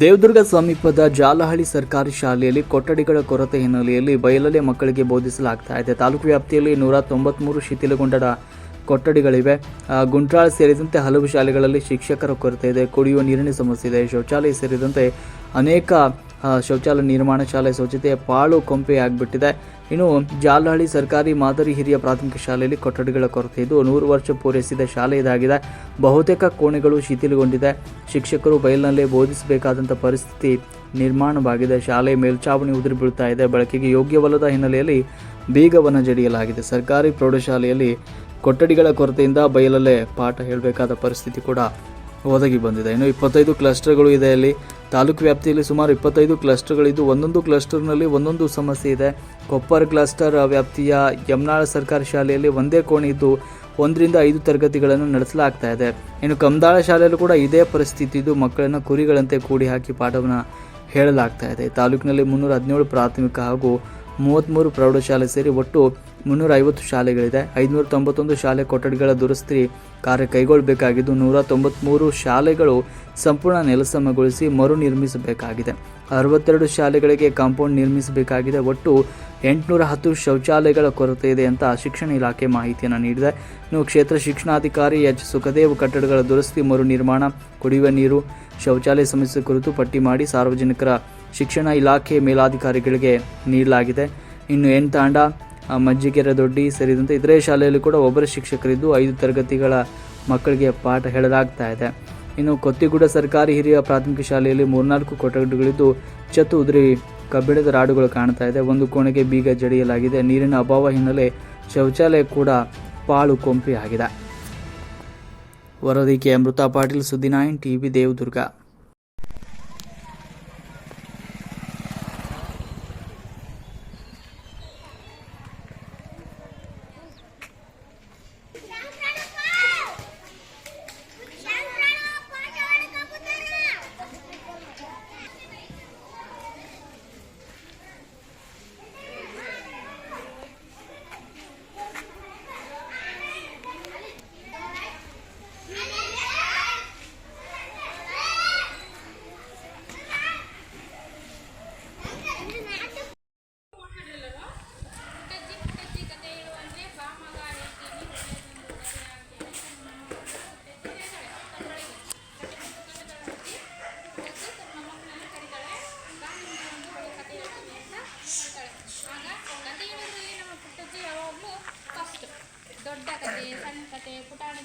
ದೇವದುರ್ಗ ಸಮೀಪದ ಜಾಲಹಳ್ಳಿ ಸರ್ಕಾರಿ ಶಾಲೆಯಲ್ಲಿ ಕೊಠಡಿಗಳ ಕೊರತೆ ಹಿನ್ನೆಲೆಯಲ್ಲಿ ಬಯಲಲೆ ಮಕ್ಕಳಿಗೆ ಬೋಧಿಸಲಾಗ್ತಾ ಇದೆ. ತಾಲೂಕು ವ್ಯಾಪ್ತಿಯಲ್ಲಿ ನೂರ ತೊಂಬತ್ಮೂರು ಶಿಥಿಲಗೊಂಡ ಕೊಠಡಿಗಳಿವೆ. ಗುಂಟ್ರಾಳ ಸೇರಿದಂತೆ ಹಲವು ಶಾಲೆಗಳಲ್ಲಿ ಶಿಕ್ಷಕರ ಕೊರತೆ ಇದೆ. ಕುಡಿಯುವ ನೀರಿನ ಸಮಸ್ಯೆ ಇದೆ. ಶೌಚಾಲಯ ಸೇರಿದಂತೆ ಅನೇಕ ಶೌಚಾಲಯ ನಿರ್ಮಾಣ ಶಾಲೆ ಸ್ವಚ್ಛತೆಯ ಪಾಳು ಕೊಂಪೆ ಆಗಿಬಿಟ್ಟಿದೆ. ಇನ್ನು ಜಾಲಹಳ್ಳಿ ಸರ್ಕಾರಿ ಮಾದರಿ ಹಿರಿಯ ಪ್ರಾಥಮಿಕ ಶಾಲೆಯಲ್ಲಿ ಕೊಠಡಿಗಳ ಕೊರತೆ ಇದ್ದು ನೂರು ವರ್ಷ ಪೂರೈಸಿದ ಶಾಲೆ ಇದಾಗಿದೆ. ಬಹುತೇಕ ಕೋಣೆಗಳು ಶಿಥಿಲಗೊಂಡಿದೆ. ಶಿಕ್ಷಕರು ಬಯಲಿನಲ್ಲೇ ಬೋಧಿಸಬೇಕಾದಂಥ ಪರಿಸ್ಥಿತಿ ನಿರ್ಮಾಣವಾಗಿದೆ. ಶಾಲೆ ಮೇಲ್ಛಾವಣಿ ಉದುರಿ ಬೀಳ್ತಾ ಇದೆ. ಬಳಕೆಗೆ ಯೋಗ್ಯವಲ್ಲದ ಹಿನ್ನೆಲೆಯಲ್ಲಿ ಬೀಗವನ್ನು ಜಡಿಯಲಾಗಿದೆ. ಸರ್ಕಾರಿ ಪ್ರೌಢಶಾಲೆಯಲ್ಲಿ ಕೊಠಡಿಗಳ ಕೊರತೆಯಿಂದ ಬಯಲಲ್ಲೇ ಪಾಠ ಹೇಳಬೇಕಾದ ಪರಿಸ್ಥಿತಿ ಕೂಡ ಒದಗಿ ಬಂದಿದೆ. ಇನ್ನು ಇಪ್ಪತ್ತೈದು ಕ್ಲಸ್ಟರ್ಗಳು ಇದೆ ಅಲ್ಲಿ. ತಾಲೂಕು ವ್ಯಾಪ್ತಿಯಲ್ಲಿ ಸುಮಾರು ಇಪ್ಪತ್ತೈದು ಕ್ಲಸ್ಟರ್ಗಳಿದ್ದು ಒಂದೊಂದು ಕ್ಲಸ್ಟರ್ನಲ್ಲಿ ಒಂದೊಂದು ಸಮಸ್ಯೆ ಇದೆ. ಕೊಪ್ಪರ್ ಕ್ಲಸ್ಟರ್ ವ್ಯಾಪ್ತಿಯ ಯಮ್ನಾಳ ಸರ್ಕಾರಿ ಶಾಲೆಯಲ್ಲಿ ಒಂದೇ ಕೋಣೆ ಇದ್ದು, ಒಂದರಿಂದ ಐದು ತರಗತಿಗಳನ್ನು ನಡೆಸಲಾಗ್ತಾ ಇದೆ. ಇನ್ನು ಕಮದಾಳ ಶಾಲೆಯಲ್ಲೂ ಕೂಡ ಇದೇ ಪರಿಸ್ಥಿತಿ ಇದ್ದು, ಮಕ್ಕಳನ್ನು ಕುರಿಗಳಂತೆ ಕೂಡಿ ಹಾಕಿ ಪಾಠವನ್ನು ಹೇಳಲಾಗ್ತಾ ಇದೆ. ತಾಲೂಕಿನಲ್ಲಿ ಮುನ್ನೂರ ಹದಿನೇಳು ಪ್ರಾಥಮಿಕ ಹಾಗೂ ಮೂವತ್ತ್ಮೂರು ಪ್ರೌಢಶಾಲೆ ಸೇರಿ ಒಟ್ಟು ಮುನ್ನೂರ ಐವತ್ತು ಶಾಲೆಗಳಿದೆ. ಐದುನೂರ ತೊಂಬತ್ತೊಂದು ಶಾಲೆ ಕೊಠಡಿಗಳ ದುರಸ್ತಿ ಕಾರ್ಯ ಕೈಗೊಳ್ಳಬೇಕಾಗಿದ್ದು ನೂರ ತೊಂಬತ್ಮೂರು ಶಾಲೆಗಳು ಸಂಪೂರ್ಣ ನೆಲಸಮಗೊಳಿಸಿ ಮರು ನಿರ್ಮಿಸಬೇಕಾಗಿದೆ. ಅರವತ್ತೆರಡು ಶಾಲೆಗಳಿಗೆ ಕಾಂಪೌಂಡ್ ನಿರ್ಮಿಸಬೇಕಾಗಿದೆ. ಒಟ್ಟು ಎಂಟುನೂರ ಹತ್ತು ಶೌಚಾಲಯಗಳ ಕೊರತೆ ಇದೆ ಅಂತ ಶಿಕ್ಷಣ ಇಲಾಖೆ ಮಾಹಿತಿಯನ್ನು ನೀಡಿದೆ. ಇನ್ನು ಕ್ಷೇತ್ರ ಶಿಕ್ಷಣಾಧಿಕಾರಿ ಎಚ್. ಸುಖದೇವ್ ಕಟ್ಟಡಗಳ ದುರಸ್ತಿ, ಮರು ನಿರ್ಮಾಣ, ಕುಡಿಯುವ ನೀರು, ಶೌಚಾಲಯ ಸಮಸ್ಯೆ ಕುರಿತು ಪಟ್ಟಿ ಮಾಡಿ ಸಾರ್ವಜನಿಕರ ಶಿಕ್ಷಣ ಇಲಾಖೆ ಮೇಲಾಧಿಕಾರಿಗಳಿಗೆ ನೀಡಲಾಗಿದೆ. ಇನ್ನು ಎನ್. ತಾಂಡ ಮಜ್ಜಿಗೆರೆ ದೊಡ್ಡಿ ಸೇರಿದಂತೆ ಇತರೆ ಶಾಲೆಯಲ್ಲಿ ಕೂಡ ಒಬ್ಬರ ಶಿಕ್ಷಕರಿದ್ದು ಐದು ತರಗತಿಗಳ ಮಕ್ಕಳಿಗೆ ಪಾಠ ಹೇಳಲಾಗ್ತಾ ಇದೆ. ಇನ್ನು ಕೊತ್ತಿಗೂಡ ಸರ್ಕಾರಿ ಹಿರಿಯ ಪ್ರಾಥಮಿಕ ಶಾಲೆಯಲ್ಲಿ ಮೂರ್ನಾಲ್ಕು ಕೊಠಡಿಗಳಿದ್ದು ಚತು ಉದುರಿ ಕಬ್ಬಿಣದ ರಾಡುಗಳು ಕಾಣ್ತಾ ಇದೆ. ಒಂದು ಕೋಣೆಗೆ ಬೀಗ ಜಡಿಯಲಾಗಿದೆ. ನೀರಿನ ಅಭಾವ ಹಿನ್ನೆಲೆ ಶೌಚಾಲಯ ಕೂಡ ಪಾಳು ಕೊಂಪಿ ಆಗಿದೆ ವರದಿಕೆ ಅಮೃತ ಪಾಟೀಲ್, ಸುದ್ದಿ ನೈನ್ ಟಿವಿ, ದೇವದುರ್ಗ.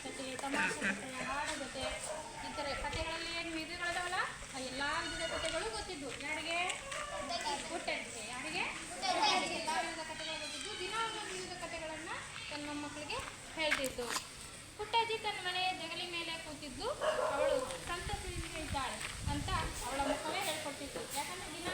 ಕತೆ ತಮಾಷೆ ಕತೆ ಹಾಡು ಕತೆ ಈ ಥರ ಕತೆಗಳಲ್ಲಿ ಏನು ವಿಧಿಗಳಿದಾವಲ್ಲ ಆ ಎಲ್ಲ ವಿಧದ ಕತೆಗಳು ಗೊತ್ತಿದ್ವು. ಯಾರಿಗೆ? ಹುಟ್ಟಂತೆ ಯಾರಿಗೆ? ಎಲ್ಲ ವಿಧದ ಕತೆಗಳು ಗೊತ್ತಿದ್ದು ದಿನ ಒಂದೊಂದು ವಿಧದ ಕತೆಗಳನ್ನು ತನ್ನ ಮೊಮ್ಮಕ್ಕಳಿಗೆ ಹೇಳ್ತಿದ್ದು. ಪುಟ್ಟಜ್ಜಿ ತನ್ನ ಮನೆಯ ಜಗಲಿ ಮೇಲೆ ಕೂತಿದ್ದು. ಅವಳು ಸಂತಸದಿಂದ ಇದ್ದಾಳೆ ಅಂತ ಅವಳ ಮುಖವೇ ಹೇಳ್ಕೊಟ್ಟಿತ್ತು ಯಾಕಂದ್ರೆ ದಿನ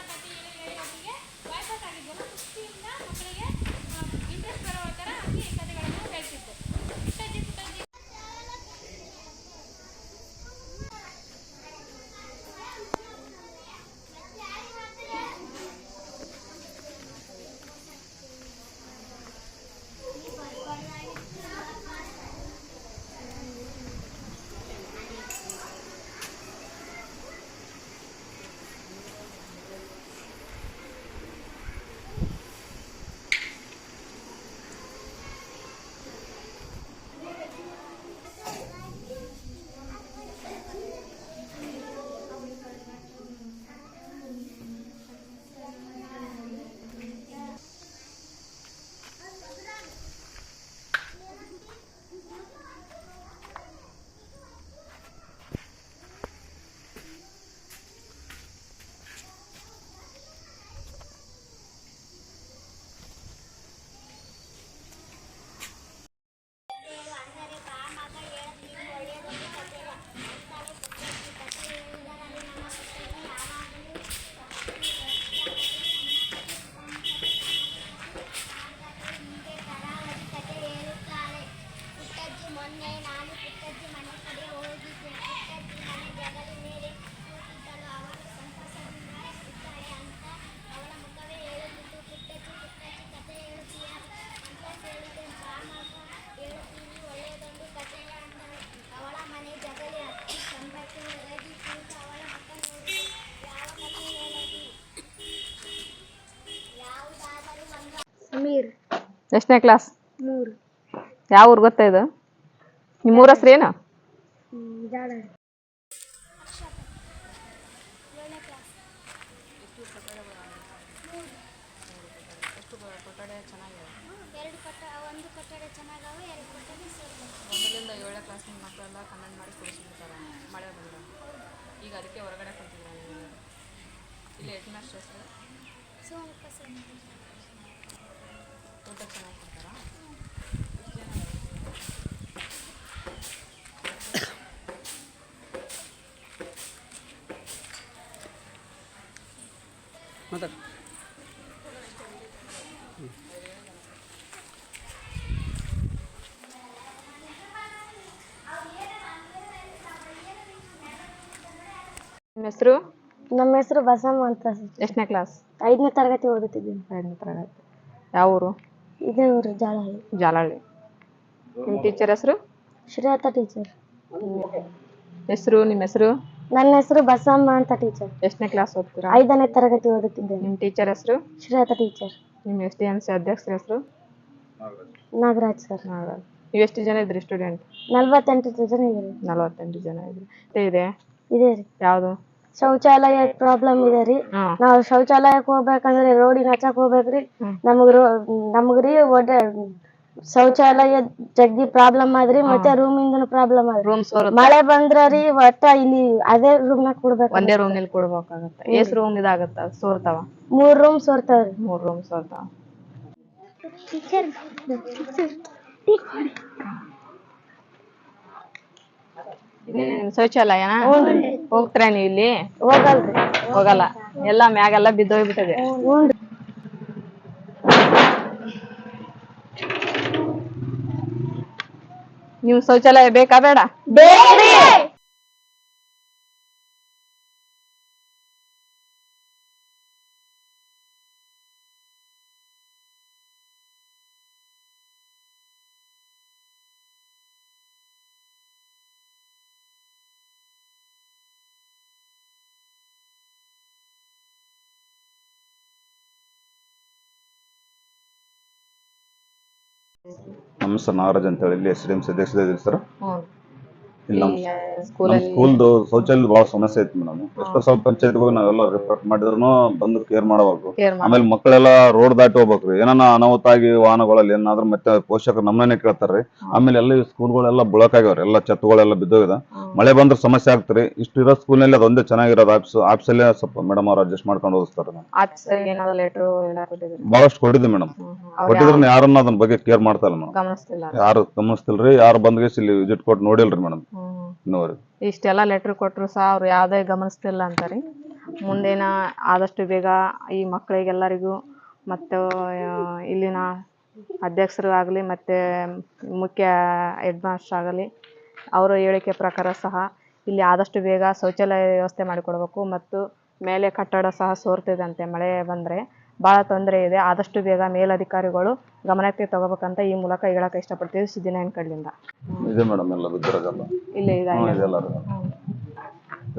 ಎಷ್ಟನೇ ಕ್ಲಾಸ್ ಮೂರು. ಯಾವ ಊರು ಗೊತ್ತಾ ಇದು? ನಿಮ್ಮ ಊರ ಹೆಸ್ರು ಏನು? ಜಾಡ ಏಳನೇ ಕ್ಲಾಸ್ ಎರಡು ಕಟ್ಟ ಒಂದು ಕಟ್ಟಡ ಚೆನ್ನಾಗವ ಎರಡು ಕಟ್ಟಡ ಸೇರ್ಬೇಕು ಒಂದರಿಂದ ಏಳನೇ ಕ್ಲಾಸ್ ಮಕ್ಕಳೆಲ್ಲ ಕಮೆಂಟ್ ಮಾಡಿ ಕೂರಿಸ್ಬಿಡ್ತಾರೆ ಮಳೆ ಬಂದ್ರೆ ಈಗ ಅದಕ್ಕೆ ಹೊರಗಡೆ ಕುಂತಿದ್ದಾರೆ ಇಲ್ಲ ಇಲ್ಲಿ ಹೆಡ್ ಮಾಸ್ಟರ್ ಸರ್ ಸೋಮಪ್ಪ ಸೇರಿ. ಊಟ ಚೆನ್ನಾಗಿ ಕೊಡ್ತಾರಾ ನಿಮ್ಮ ಹೆಸರು? ನಮ್ಮ ಹೆಸರು ಬಸಮ್ಮ ಅಂತ. ಎಷ್ಟನೇ ಕ್ಲಾಸ್? ಐದನೇ ತರಗತಿ ಓದುತ್ತಿದ್ದೀನಿ. ಐದನೇ ತರಗತಿ. ಯಾವ ಊರು ಇದೇ ಊರು ಜಾಲಹಳ್ಳಿ. ಜಾಲಹಳ್ಳಿ. ನಿಮ್ಮ ಟೀಚರ್ ಹೆಸರು? ಶ್ರೀಯಾತ ಟೀಚರ್ ಹೆಸರು ನಿಮ್ಮ ಹೆಸರು? ನನ್ನ ಹೆಸರು ಬಸಮ್ಮ ಅಂತ ಟೀಚರ್ ಎಷ್ಟನೇ ಕ್ಲಾಸ್ ಓದ್ತೀರಾ? ಐದನೇ ತರಗತಿ ಓದುತ್ತಿದ್ದೇನೆ. ನಿಮ್ಮ ಟೀಚರ್ ಹೆಸರು? ಶ್ರೀಯಾತ ಟೀಚರ್ ನಿಮ್ಮ ಎಸ್ ಡಿ ಎಂ ಸಿ ಅಧ್ಯಕ್ಷರ ಹೆಸರು? ನಾಗರಾಜ್ ಸರ್ ನಾಗರಾಜ್. ನೀವು ಎಷ್ಟು ಜನ ಇದ್ರಿ ಸ್ಟೂಡೆಂಟ್ ನಲ್ವತ್ತೆಂಟು ಜನ ಇದ್ದಾರೆ ನಲವತ್ತೆಂಟು ಜನ ಇದ್ರಿ. ಇದೆ? ಇದೆ ರೀ. ಯಾವುದು? ಶೌಚಾಲಯ ಪ್ರಾಬ್ಲಮ್ ಇದೆ ರೀ. ನಾವ್ ಶೌಚಾಲಯಕ್ಕೆ ಹೋಗ್ಬೇಕಂದ್ರೆ ರೋಡಿನ ಹಚ್ಚಕ್ ಹೋಗ್ಬೇಕ್ರಿ. ನಮ್ಗ್ ನಮಗ್ ರೋ ನಮಗ್ರಿ ಒಡ್ಡ ಶೌಚಾಲಯ ಜಗ್ಗಿ ಪ್ರಾಬ್ಲಮ್ ಆದ್ರಿ ಮತ್ತೆ ರೂಮಿಂದನು ಪ್ರಾಬ್ಲಮ್ ಆದ್ರಿ. ರೂಮ್ಸ್ ಮಳೆ ಬಂದ್ರ ರೀ ಒಟ್ಟ ಇಲ್ಲಿ ಅದೇ ರೂಮ್ನಾಗ ಕೊಡ್ಬೇಕು ಒಂದೇ ರೂಮ್ನಲ್ಲಿ ಕೊಡ್ಬೇಕಾಗತ್ತೆ. ಎಷ್ಟ್ ರೂಮ್ ಇದಾಗತ್ತ ಸೋರ್ತಾವ. ಮೂರ್ ರೂಮ್ ಸೋರ್ತಾವ್ರಿ. ಮೂರ್ ರೂಮ್ ಸೋರ್ತಾವ. ಶೌಚಾಲಯನ? ಹೋಗ್ತೀರಾ ನೀವು ಇಲ್ಲಿ? ಹೋಗಲ್ರಿ. ಹೋಗಲ್ಲ. ಎಲ್ಲ ಮ್ಯಾಗೆಲ್ಲ ಬಿದ್ದೋಗ್ಬಿಟ್ಟದೆ. ನೀವು ಶೌಚಾಲಯ ಬೇಕಾ ಬೇಡ? ನಮ್ಮ ಸರ್ ನಾಗರಾಜ್ ಅಂತ ಹೇಳಿ ಎಸ್ ಡಿ ಎಂ ಸದಸ್ಯರಿದ್ದೀವಿ ಸರ್. ಹ್ಞೂ. ಸ್ಕೂಲ್ದು ಶೌಚಾಲಯ ಬಹಳ ಸಮಸ್ಯೆ ಐತಿ ಮೇಡಮ್. ಎಷ್ಟೋ ಸ್ವಲ್ಪ ಪಂಚಾಯತ್ ಹೋಗಿ ನಾವೆಲ್ಲ ರಿಪೋರ್ಟ್ ಮಾಡಿದ್ರು ಬಂದು ಕೇರ್ ಮಾಡಬೇಕು. ಆಮೇಲೆ ಮಕ್ಕಳೆಲ್ಲ ರೋಡ್ ದಾಟಿ ಹೋಗ್ಬೇಕ್ರಿ ಏನಾನ ಅನಾಹುತ ಆಗಿ ವಾಹನಗಳಲ್ಲಿ ಏನಾದ್ರೂ ಮತ್ತೆ ಪೋಷಕರು ನಮ್ಮನ್ನೇ ಕೇಳ್ತಾರ್ರಿ ಆಮೇಲೆ ಎಲ್ಲ ಸ್ಕೂಲ್ಗಳೆಲ್ಲ ಬುಳಕ್ ಆಗ್ಯಾವ್ರಿ ಎಲ್ಲ ಛತ್ತುಗಳೆಲ್ಲ ಬಿದ್ದೋಗಿದೆ. ಮಳೆ ಬಂದ್ರೆ ಸಮಸ್ಯೆ ಆಗ್ತರಿ ಇಷ್ಟು ಇರೋ ಸ್ಕೂಲ್ನಲ್ಲಿ ಅದೊಂದೇ ಚೆನ್ನಾಗಿರೋದು. ಆಪ್ಸ್ ಆಫೀಸಲ್ಲೇ ಸ್ವಲ್ಪ ಮೇಡಮ್ ಅವ್ರು ಅಡ್ಜಸ್ಟ್ ಮಾಡ್ಕೊಂಡು ಹೋಗ್ತಾರೆ ಬಹಳಷ್ಟು ಕೊಟ್ಟಿದ್ದೆ ಮೇಡಮ್. ಕೊಟ್ಟಿದ್ರು ಯಾರನ್ನ ಅದನ್ನ ಬಗ್ಗೆ ಕೇರ್ ಮಾಡ್ತಾ ಇಲ್ಲ ಮೇಡಮ್. ಯಾರು ಗಮನಿಸ್ತಿಲ್ರಿ? ಯಾರು ಬಂದ್ಗೆ ಇಲ್ಲಿ ವಿಸಿಟ್ ಕೊಟ್ಟು ನೋಡಿಲ್ರಿ ಮೇಡಮ್. ಇನ್ನೂವರೆಗೆ ಇಷ್ಟೆಲ್ಲ ಲೆಟ್ರ್ ಕೊಟ್ಟರು ಸಹ ಅವ್ರು ಯಾವುದೇ ಗಮನಿಸ್ತಿಲ್ಲ ಅಂತಾರೆ. ಮುಂದೇನ ಆದಷ್ಟು ಬೇಗ ಈ ಮಕ್ಕಳಿಗೆಲ್ಲರಿಗೂ ಮತ್ತು ಇಲ್ಲಿನ ಅಧ್ಯಕ್ಷರು ಆಗಲಿ ಮತ್ತು ಮುಖ್ಯ ಹೆಡ್ ಮಾಸ್ಟರ್ ಆಗಲಿ ಅವರ ಹೇಳಿಕೆ ಪ್ರಕಾರ ಸಹ ಇಲ್ಲಿ ಆದಷ್ಟು ಬೇಗ ಶೌಚಾಲಯ ವ್ಯವಸ್ಥೆ ಮಾಡಿಕೊಡ್ಬೇಕು ಮತ್ತು ಮೇಲೆ ಕಟ್ಟಡ ಸಹ ಸೋರ್ತಿದಂತೆ ಮಳೆ ಬಂದರೆ. ಭಾಳ ತೊಂದರೆ ಇದೆ. ಆದಷ್ಟು ಬೇಗ ಮೇಲಧಿಕಾರಿಗಳು ಗಮನಕ್ಕೆ ತಗೋಬೇಕಂತ ಈ ಮೂಲಕ ಹೇಳಕ್ಕೆ ಇಷ್ಟಪಡ್ತೀವಿ ಇದೆ ಮೇಡಮ್ ಎಲ್ಲ ಬಿದ್ದಿರೋದೆಲ್ಲ. ಇಲ್ಲೇ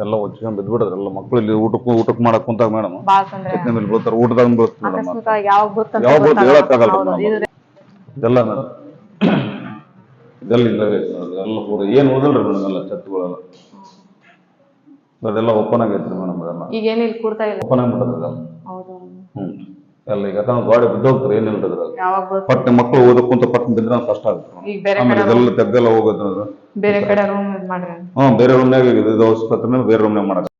ಎಲ್ಲ ಒಚ್ಕೊಂಡ್ ಬಿದ್ಬಿಡೋದು ಎಲ್ಲ ಮಕ್ಕಳು ಇಲ್ಲಿ ಊಟಕ್ಕೂ ಊಟಕ್ಕೆ ಮಾಡಕ್ ಕುಂತಾಗ ಮೇಡಮ್. ಭಾಳ ತೊಂದರೆ. ಚಟ್ನಿ ಮೇಲೆ ಬೀಳ್ತಾರೆ ಊಟದಾಗ ಬೀಳುತ್ತೆ ಮೇಡಮ್ ಅಕಸ್ಮಾತ್ ಯಾವಾಗ ಗೊತ್ತಂತ ಯಾವಾಗ ಗೊತ್ತು ಗೊತ್ತಾಗಲ್ಲ. ಹೇಳಕ್ಕಾಗಲ್ಲ ಹೌದು, ಮೇಡಮ್ ಇದು ಇದೆಲ್ಲ ಮೇಡಮ್. ಇದೆಲ್ಲ ಇಲ್ಲ ರೀ ಎಲ್ಲ ಪೂರ ಏನು ಓದಿಲ್ರಿ ಮೇಡಮ್ ಎಲ್ಲ ಅದೆಲ್ಲ ಓಪನ್ ಆಗೈತ್ರಿ ಮೇಡಮ್ ಅದೆಲ್ಲ ಈಗ ಏನು ಇಲ್ಲಿ. ಕೂರ್ತಾ ಇಲ್ಲ ಓಪನ್ ಆಗಿ ಅದೆಲ್ಲ ಹೌದು. ಎಲ್ಲ ಈಗ ಯಾಕಂದ್ರೆ ಗಾಡಿ ಬಿದ್ದೋಗ್ತಾರೆ ಏನಿಲ್ಲ ಯಾವಾಗ ಮಕ್ಕಳು ಓದಕ್ಕಂತ ಪಟ್ಟ ಬಿದ್ರೆ ಕಷ್ಟ ಆಗುತ್ತೆ ಈಗ ಬೇರೆ ಆಮೇಲೆ ಇದೆಲ್ಲ ತೆಗ್ದೆಲ್ಲ ಹೋಗೋದು ಬೇರೆ ಕಡೆ ರೂಮ್ ಇದು ಮಾಡ್ರಿ ಹ್ಞೂ ಬೇರೆ ರೂಮ್ನಾಗ ಇದು ಬೇರೆ ರೂಮ್ನಾಗ